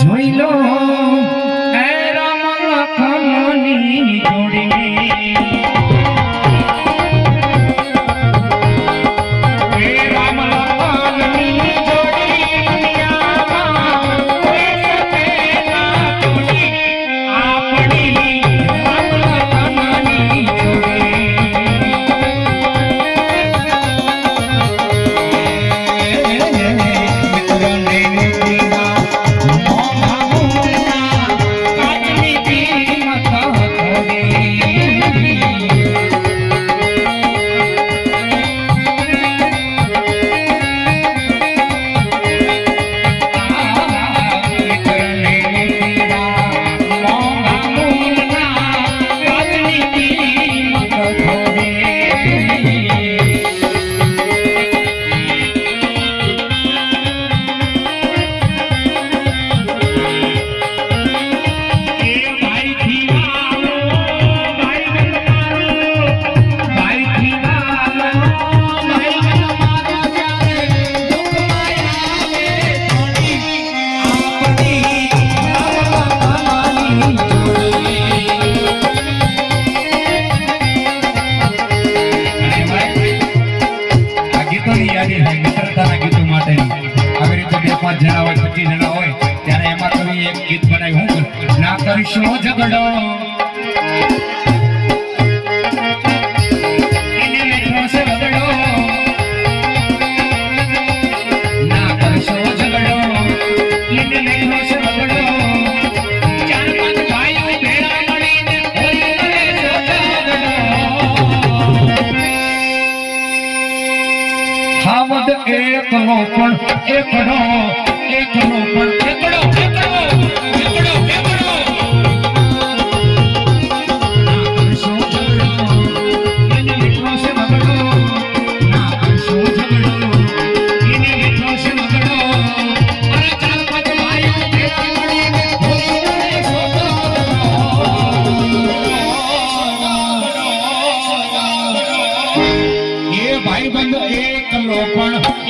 ঝইল এরম লক্ষমণি জুড়ে આખી યાદી વિતરતાના ગીતો માટેની આવી રીતે બે પાંચ જણા હોય પચીસ જણા હોય ત્યારે એમાં તમે એક ગીત બનાવ્યું ના કરીશું ઝઘડો શબ્દ એકનો પણ એકનો એકનો પણ એકનો પણ